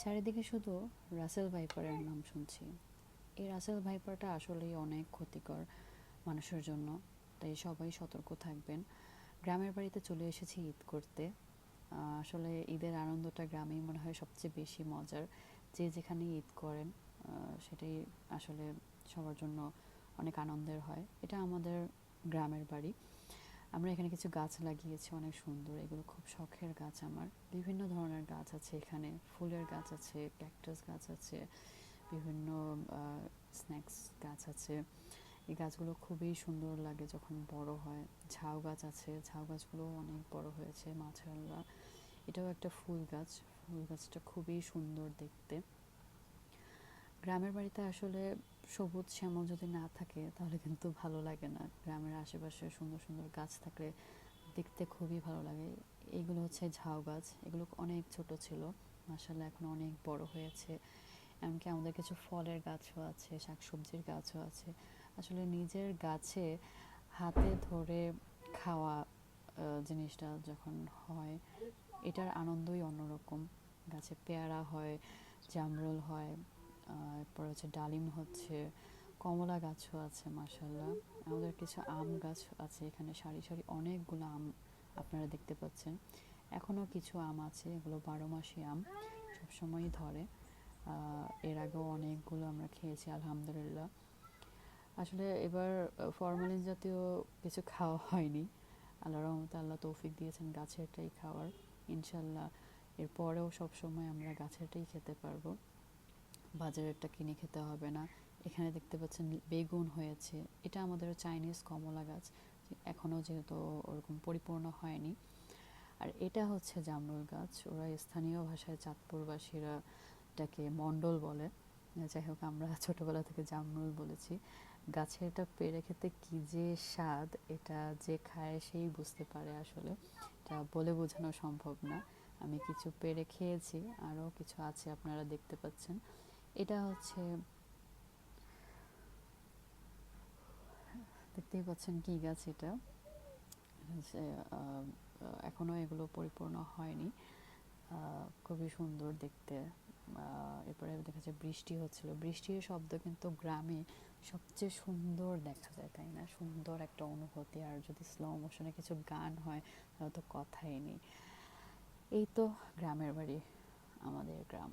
চারিদিকে শুধু রাসেল ভাইপারের নাম শুনছি। এই রাসেল ভাইপারটা আসলেই অনেক ক্ষতিকর মানুষের জন্য, তাই সবাই সতর্ক থাকবেন। গ্রামের বাড়িতে চলে এসেছি ঈদ করতে। আসলে ঈদের আনন্দটা গ্রামেই মনে হয় সবচেয়ে বেশি মজার। যে যেখানে ঈদ করেন সেটাই আসলে সবার জন্য অনেক আনন্দের হয়। এটা আমাদের গ্রামের বাড়ি। আমরা এখানে কিছু গাছ লাগিয়েছি, অনেক সুন্দর। এগুলো খুব শখের গাছ আমার। বিভিন্ন ধরনের গাছ আছে এখানে। ফুলের গাছ আছে, ক্যাকটাস গাছ আছে, বিভিন্ন স্ন্যাক্স গাছ আছে। এই গাছগুলো খুবই সুন্দর লাগে যখন বড় হয়। ঝাউ গাছ আছে। ঝাউ গাছগুলো অনেক বড় হয়েছে মাছাল্লা এটাও একটা ফুল গাছ। ফুল গাছটা খুবই সুন্দর দেখতে। গ্রামের বাড়িতে আসলে সবুজ শ্যামল যদি না থাকে, তাহলে কিন্তু ভালো লাগে না। গ্রামের আশেপাশে সুন্দর সুন্দর গাছ থাকলে দেখতে খুবই ভালো লাগে। এইগুলো হচ্ছে ঝাউ গাছ। এগুলো অনেক ছোট ছিল। মাসাল্লাহ এখন অনেক বড় হয়েছে। এমনকি আমাদের কিছু ফলের গাছও আছে, শাকসবজির গাছও আছে। আসলে নিজের গাছে হাতে ধরে খাওয়া জিনিসটা যখন হয়, এটার আনন্দই অন্যরকম। গাছে পেয়ারা হয়, জামরুল হয় এরপর হচ্ছে ডালিম হচ্ছে, কমলা গাছও আছে মাসাল্লাহ আমাদের কিছু আম গাছ আছে এখানে, সারি সারি অনেকগুলো আম আপনারা দেখতে পাচ্ছেন। এখনও কিছু আম আছে, এগুলো বারো মাসি আম, সবসময়ই ধরে। এর আগেও অনেকগুলো আমরা খেয়েছি, আলহামদুলিল্লাহ। আসলে এবার ফরমালিন জাতীয় কিছু খাওয়া হয়নি। আল্লাহ রহমতে আল্লাহ তৌফিক দিয়েছেন গাছেরটাই খাওয়ার ইনশাল্লাহ এরপরেও সবসময় আমরা গাছেরটাই খেতে পারব। বাজারেরটা কিনে খেতে হবে না। এখানে দেখতে পাচ্ছেন বেগুন হয়েছে। এটা আমাদের চাইনিজ কমলা গাছ। এখনও যেহেতু ওরকম পরিপূর্ণ হয়নি। আর এটা হচ্ছে জামরুল গাছ। ওরা স্থানীয় ভাষায় চাঁদপুরবাসীরা এটাকে মণ্ডল বলে। যাই হোক, আমরা ছোটোবেলা থেকে জামরুল বলেছি। গাছে এটা পেরে খেতে কি যে স্বাদ, এটা যে খায় সেই বুঝতে পারে আসলে। এটা বলে বোঝানো সম্ভব না। আমি কিছু পেরে খেয়েছি, আরও কিছু আছে আপনারা দেখতে পাচ্ছেন। এটা হচ্ছে দেখতেই পাচ্ছেন কি গাছ এটা। এটা হচ্ছে আহ, এখনও এগুলো পরিপূর্ণ হয়নি। খুবই সুন্দর দেখতে। এরপরে দেখা যায় বৃষ্টি হচ্ছিল। বৃষ্টির শব্দ কিন্তু গ্রামে সবচেয়ে সুন্দর দেখা যায় তাই না? সুন্দর একটা অনুভূতি। আর যদি স্লো মোশনে কিছু গান হয় তাহলে তো কথাই নেই। এই তো গ্রামের বাড়ি আমাদের গ্রাম।